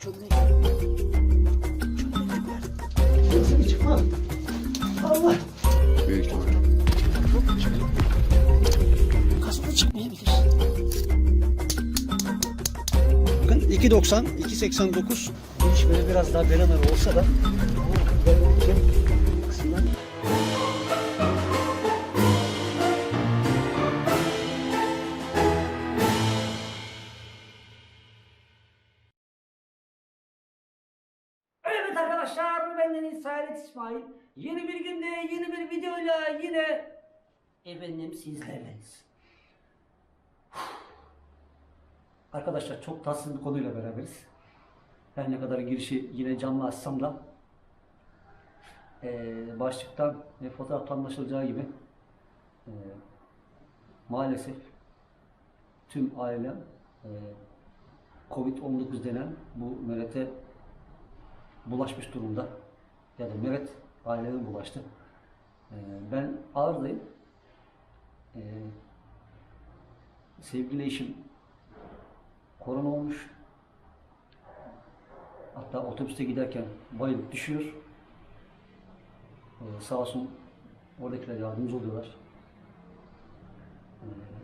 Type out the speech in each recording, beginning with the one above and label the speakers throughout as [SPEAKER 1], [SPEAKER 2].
[SPEAKER 1] Çömleği Nasıl bir çıkma? Allah!
[SPEAKER 2] Büyük ihtimal.
[SPEAKER 1] Kasada çıkmayabilir. Bakın 2.90, 2.89. Giriş böyle biraz daha beraber olsa da
[SPEAKER 3] İsmail. Yeni bir günde yeni bir videoyla yine efendim sizlerleyiz. Arkadaşlar çok tatsız bir konuyla beraberiz. Her ne kadar girişi yine canlı açsam da eee, başlıktan ve fotoğraftan anlaşılacağı gibi eee, maalesef tüm ailem eee, Covid-19 denen bu mürete bulaşmış durumda. Ya da Meret aileme bulaştı. Ee, ben Ağrı'dayım. Ee, sevgili eşim korona olmuş. Hatta otobüste giderken bayılıp düşüyor. Ee, sağ olsun oradakiler yardımcı oluyorlar.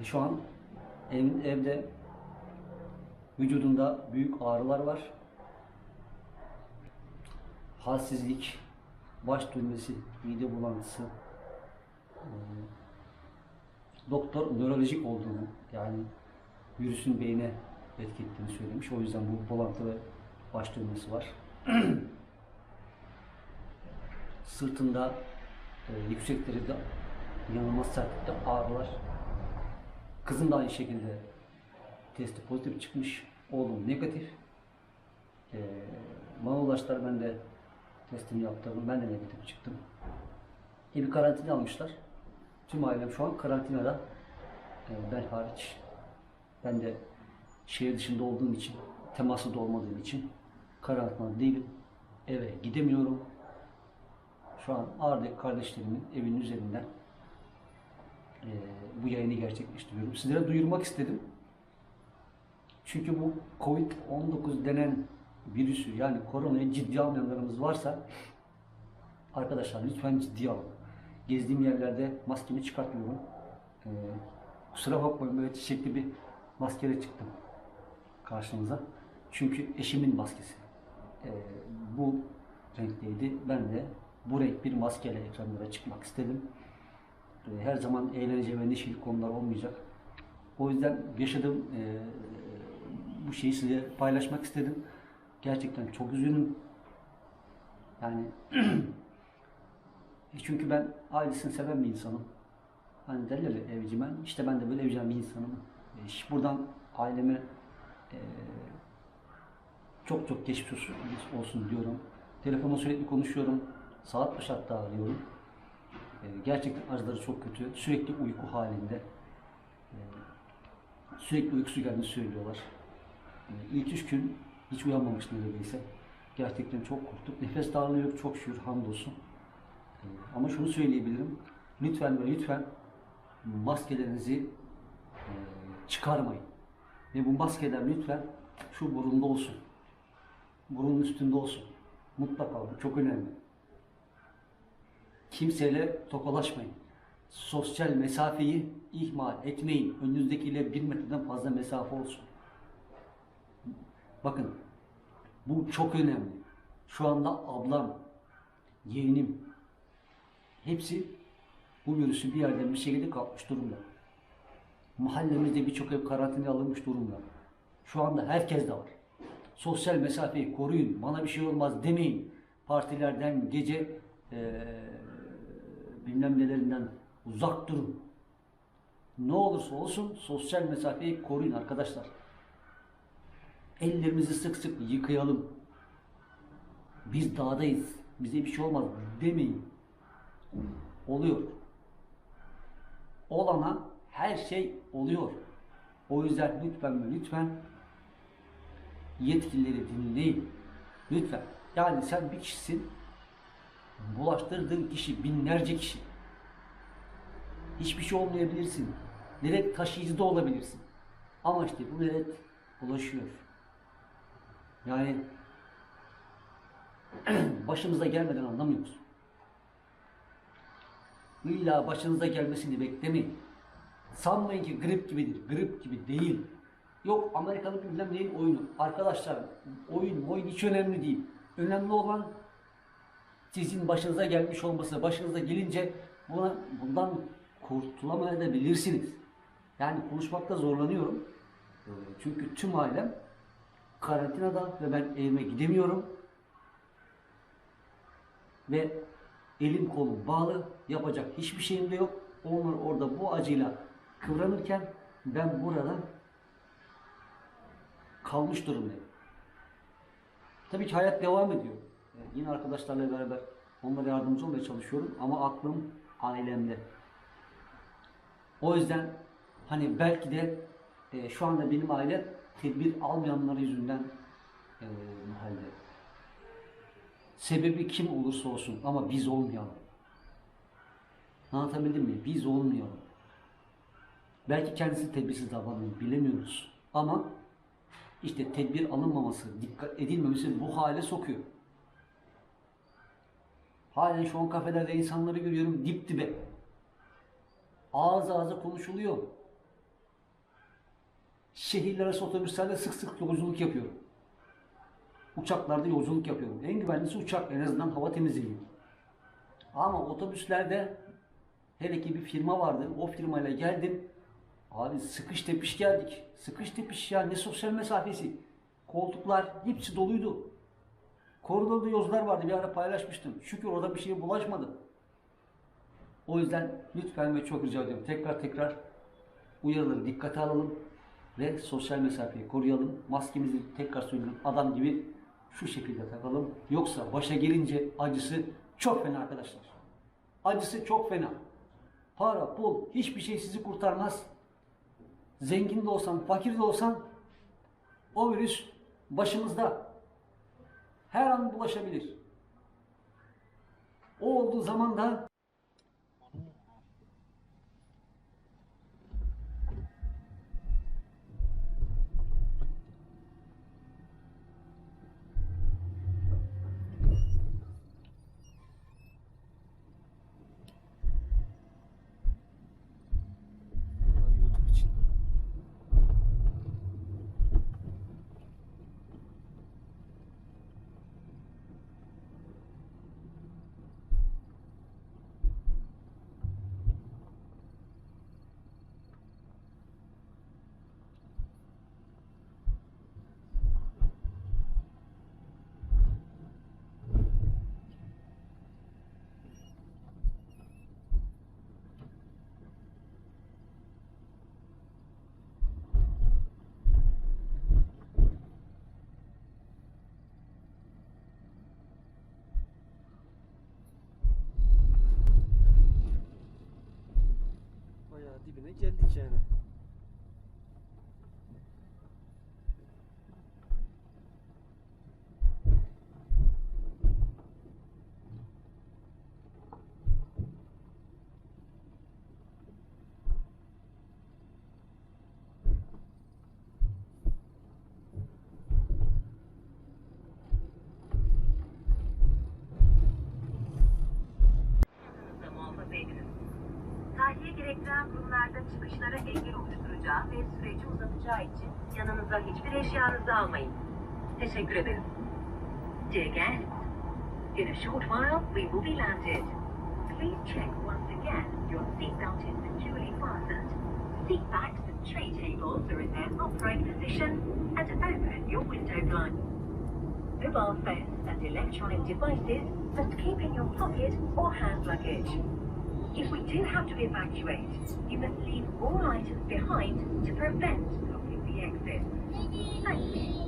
[SPEAKER 3] Ee, şu an ev, evde vücudunda büyük ağrılar var halsizlik, baş dönmesi, mide bulantısı, eee, doktor nörolojik olduğunu yani virüsün beyne etki ettiğini söylemiş. O yüzden bu bulantı ve baş dönmesi var. Sırtında e, yüksek derecede inanılmaz sertlikte ağrılar. Kızım da aynı şekilde testi pozitif çıkmış. Oğlum negatif. E, bana ulaştılar. Ben de testimi yaptırdım. Ben de negatif çıktım. İyi bir karantina almışlar. Tüm ailem şu an karantinada. E, ben hariç. Ben de şehir dışında olduğum için, teması da olmadığım için karantinada değilim. Eve gidemiyorum. Şu an Ağrı'daki kardeşlerimin evinin üzerinden e, bu yayını gerçekleştiriyorum. Sizlere duyurmak istedim. Çünkü bu Covid-19 denen virüsü yani koronayı ciddi almayanlarımız varsa arkadaşlar lütfen ciddi alın. Gezdiğim yerlerde maskemi çıkartmıyorum. Ee, kusura bakmayın böyle çiçekli bir maskeyle çıktım karşınıza. Çünkü eşimin maskesi. Ee, bu renkteydi. Ben de bu renk bir maskeyle ekranlara çıkmak istedim. Ee, her zaman eğlence ve neşeli konular olmayacak. O yüzden yaşadığım e, bu şeyi size paylaşmak istedim. Gerçekten çok üzgünüm. Yani çünkü ben ailesini seven bir insanım. Hani derler ya evcimen. İşte ben de böyle evcimen bir insanım. E, şi- buradan aileme e, çok çok geçmiş olsun, olsun diyorum. Telefonla sürekli konuşuyorum. Saat başı hatta arıyorum. E, gerçekten acıları çok kötü. Sürekli uyku halinde. E, sürekli uykusu geldiğini söylüyorlar. E, ilk üç gün hiç uyanmamış neredeyse. Gerçekten çok korktuk. Nefes darlığı yok çok şükür hamdolsun. E, ama şunu söyleyebilirim. Lütfen ve lütfen maskelerinizi e, çıkarmayın. Ve bu maskeler lütfen şu burunda olsun. Burunun üstünde olsun. Mutlaka bu çok önemli. Kimseyle tokalaşmayın. Sosyal mesafeyi ihmal etmeyin. Önünüzdekiyle bir metreden fazla mesafe olsun. Bakın bu çok önemli. Şu anda ablam, yeğenim hepsi bu virüsü bir yerden bir şekilde kapmış durumda. Mahallemizde birçok ev karantinaya alınmış durumda. Şu anda herkes de var. Sosyal mesafeyi koruyun. Bana bir şey olmaz demeyin. Partilerden gece eee bilmem nelerinden uzak durun. Ne olursa olsun sosyal mesafeyi koruyun arkadaşlar. Ellerimizi sık sık yıkayalım. Biz dağdayız. Bize bir şey olmaz demeyin. Oluyor. Olana her şey oluyor. O yüzden lütfen ve lütfen yetkilileri dinleyin. Lütfen. Yani sen bir kişisin. Bulaştırdığın kişi binlerce kişi. Hiçbir şey olmayabilirsin. Direkt taşıyıcı da olabilirsin. Ama işte bu meret bulaşıyor. Yani başımıza gelmeden anlamıyoruz. İlla başınıza gelmesini beklemeyin. Sanmayın ki grip gibidir. Grip gibi değil. Yok Amerikalı bilmem neyin oyunu. Arkadaşlar oyun oyun hiç önemli değil. Önemli olan sizin başınıza gelmiş olması. Başınıza gelince buna, bundan kurtulamayabilirsiniz. Yani konuşmakta zorlanıyorum. Ee, Çünkü tüm ailem karantinada ve ben evime gidemiyorum. Ve elim kolum bağlı. Yapacak hiçbir şeyim de yok. Onlar orada bu acıyla kıvranırken ben burada kalmış durumdayım. Tabii ki hayat devam ediyor. Ee, Yine arkadaşlarla beraber onlara yardımcı olmaya çalışıyorum ama aklım ailemde. O yüzden hani belki de e, şu anda benim ailem tedbir almayanlar yüzünden e, bu halde. Sebebi kim olursa olsun ama biz olmayalım. Anlatabildim mi? Biz olmayalım. Belki kendisi tedbirsiz davranıyor, bilemiyoruz. Ama işte tedbir alınmaması, dikkat edilmemesi bu hale sokuyor. Halen şu an kafelerde insanları görüyorum dip dibe. Ağız ağza konuşuluyor. Şehirler arası otobüslerde sık sık yolculuk yapıyorum. Uçaklarda yolculuk yapıyorum. En güvenlisi uçak. En azından hava temizliği. Ama otobüslerde hele ki bir firma vardı. O firmayla geldim. Abi sıkış tepiş geldik. Sıkış tepiş ya ne sosyal mesafesi. Koltuklar hepsi doluydu. Koridorda yolcular vardı bir ara paylaşmıştım. Şükür orada bir şeye bulaşmadı. O yüzden lütfen ve çok rica ediyorum tekrar tekrar uyarıları dikkate alalım ve sosyal mesafeyi koruyalım. Maskemizi tekrar söylüyorum adam gibi şu şekilde takalım. Yoksa başa gelince acısı çok fena arkadaşlar. Acısı çok fena. Para, pul hiçbir şey sizi kurtarmaz. Zengin de olsan, fakir de olsan o virüs başımızda. Her an bulaşabilir. O olduğu zaman da
[SPEAKER 1] geldik yani.
[SPEAKER 2] Durumlarda çıkışlara engel oluşturacağı ve süreci uzatacağı için yanınıza hiçbir eşyanızı almayın. Teşekkür. Dear guests, in a short while we will be landed. Please check once again your seatbelt is securely fastened. Seat backs and tray tables are in their upright position and open your window blinds. Mobile phones and electronic devices must keep in your pocket or hand luggage. If we do have to evacuate, you must leave all items behind to prevent blocking the exit. Thank you.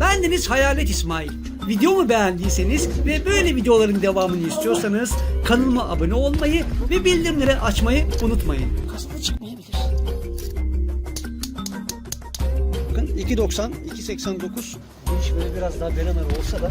[SPEAKER 1] Bendeniz Hayalet İsmail. Videomu beğendiyseniz ve böyle videoların devamını istiyorsanız kanalıma abone olmayı ve bildirimleri açmayı unutmayın. Kasada çıkmayabilir. Bakın 2.90, 2.89. Bu iş böyle biraz daha belanar olsa da